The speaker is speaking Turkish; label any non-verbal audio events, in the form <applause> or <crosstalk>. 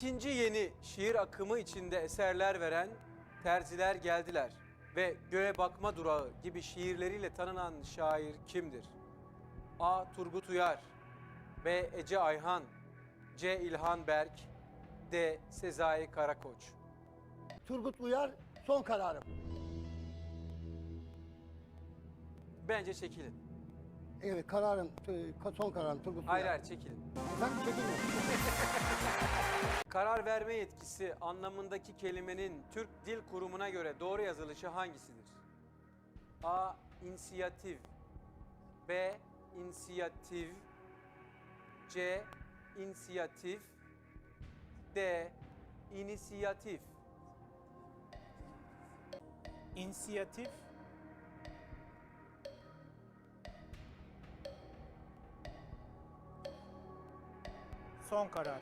İkinci yeni şiir akımı içinde eserler veren terziler geldiler ve Göğe Bakma Durağı gibi şiirleriyle tanınan şair kimdir? A. Turgut Uyar B. Ece Ayhan C. İlhan Berk D. Sezai Karakoç Turgut Uyar son kararım. Bence çekilin. Evet kararım, e, son kararım Turgut Uyar. Hayır hayır çekilin. Efendim çekilme. <laughs> Karar verme yetkisi anlamındaki kelimenin Türk Dil Kurumu'na göre doğru yazılışı hangisidir? A. İnisiyatif B. İnisiyatif C. İnisiyatif D. İnisiyatif İnisiyatif son karar.